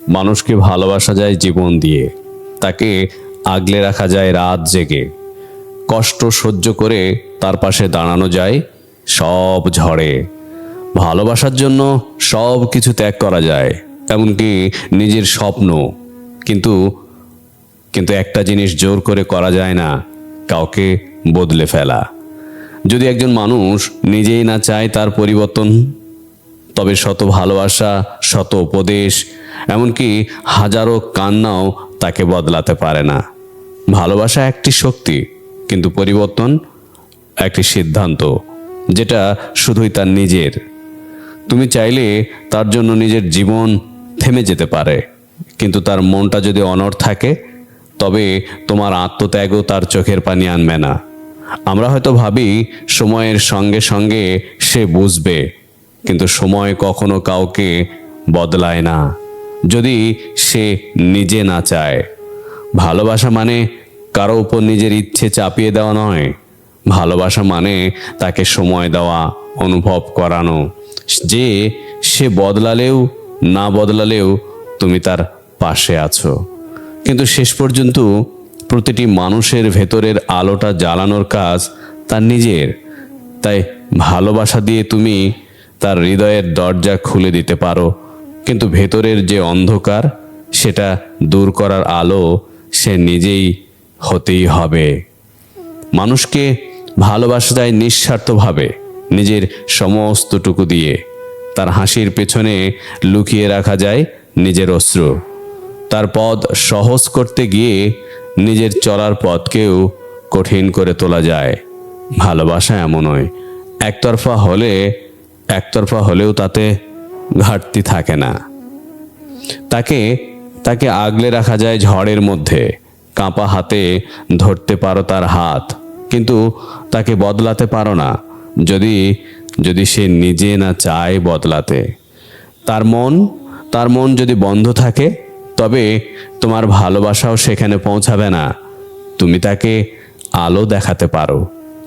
মানুষকে ভালোবাসা যায় জীবন দিয়ে। তাকে আগলে রাখা যায় রাত জেগে। কষ্ট সহ্য করে তার পাশে দাঁড়ানো যায় সব ঝড়ে। ভালোবাসার জন্য সব কিছু ত্যাগ করা যায়, এমনকি নিজের স্বপ্ন। কিন্তু কিন্তু একটা জিনিস জোর করে করা যায় না, কাউকে বদলে ফেলা। যদি একজন মানুষ নিজেই না চায় তার পরিবর্তন তবে শত ভালোবাসা, শত উপদেশ, এমনকি হাজারো কান্নাও তাকে বদলাতে পারে না। ভালোবাসা একটি শক্তি, কিন্তু পরিবর্তন একটি সিদ্ধান্ত, যেটা শুধুই তার নিজের। তুমি চাইলে তার জন্য নিজের জীবন থেমে যেতে পারে, কিন্তু তার মনটা যদি অনড় থাকে, তবে তোমার আত্মত্যাগও তার চোখের পানি আনবে না। আমরা হয়তো ভাবি, সময়ের সঙ্গে সঙ্গে সে বুঝবে। কিন্তু সময় কখনো কাউকে বদলায় না, যদি সে নিজে না চায়। ভালোবাসা মানে কারও উপর নিজের ইচ্ছে চাপিয়ে দেওয়া নয়। ভালোবাসা মানে তাকে সময় দেওয়া, অনুভব করানো। যে সে বদলালেও, না বদলালেও তুমি তার পাশে আছো। কিন্তু শেষ পর্যন্ত প্রতিটি মানুষের ভেতরের আলোটা জ্বালানোর কাজ তার নিজের। তাই ভালোবাসা দিয়ে তুমি তার হৃদয়ের দরজা খুলে দিতে পারো। কিন্তু ভেতরের যে অন্ধকার, সেটা দূর করার আলো সে নিজেই হতেই হবে। মানুষকে ভালোবাসা যায় নিঃস্বার্থভাবে, নিজের সমস্তটুকু দিয়ে। তার হাসির পেছনে লুকিয়ে রাখা যায় নিজের অস্ত্র তার পথ সহজ করতে গিয়ে নিজের চলার পথকেও কঠিন করে তোলা যায়। ভালোবাসা এমনই। একতরফা হলে একতরফা হলেও তাতে ঘাটতি থাকে না। তাকে তাকে আগলে রাখা যায় ঝড়ের মধ্যে। কাঁপা হাতে ধরতে পারো তার হাত, কিন্তু তাকে বদলাতে পারো না। যদি যদি সে নিজে না চায় বদলাতে। তার মন তার মন যদি বন্ধ থাকে, তবে তোমার ভালোবাসাও সেখানে পৌঁছাবে না। তুমি তাকে আলো দেখাতে পারো,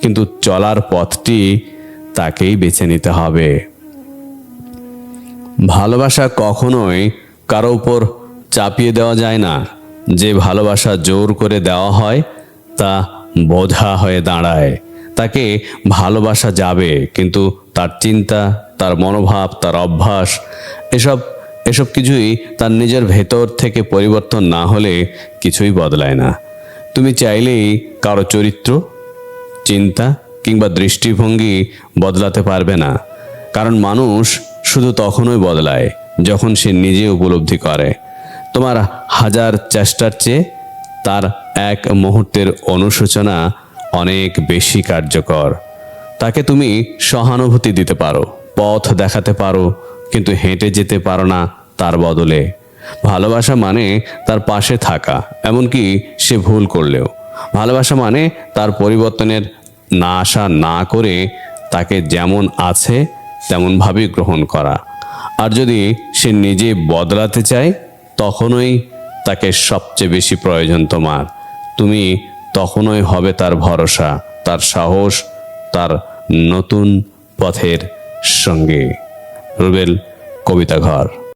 কিন্তু চলার পথটি তাকেই বেছে নিতে হবে। ভালোবাসা কখনোই কারও উপর চাপিয়ে দেওয়া যায় না। যে ভালোবাসা জোর করে দেওয়া হয়, তা বোঝা হয়ে দাঁড়ায়। তাকে ভালোবাসা যাবে, কিন্তু তার চিন্তা, তার মনোভাব, তার অভ্যাস, এসব এসব কিছুই তার নিজের ভেতর থেকে পরিবর্তন না হলে কিছুই বদলায় না। তুমি চাইলেই কারও চরিত্র, চিন্তা কিংবা দৃষ্টিভঙ্গি বদলাতে পারবে না। কারণ মানুষ শুধু তখনই বদলায় যখন সে নিজে উপলব্ধি করে। তোমার হাজার চেষ্টার চেয়ে তার এক মুহূর্তের অনুশোচনা অনেক বেশি কার্যকর। তাকে তুমি সহানুভূতি দিতে পারো, পথ দেখাতে পারো, কিন্তু হেঁটে যেতে পারো না তার বদলে। ভালোবাসা মানে তার পাশে থাকা, এমনকি সে ভুল করলেও। ভালোবাসা মানে তার পরিবর্তনের না আশা না করে তাকে যেমন আছে, তেমনভাবেই গ্রহণ করা। আর যদি সে নিজে বদলাতে চায়, তখনই তাকে সবচেয়ে বেশি প্রয়োজন তোমার। তুমি তখনই হবে তার ভরসা, তার সাহস, তার নতুন পথের সঙ্গে। রুবেল কবিতা ঘর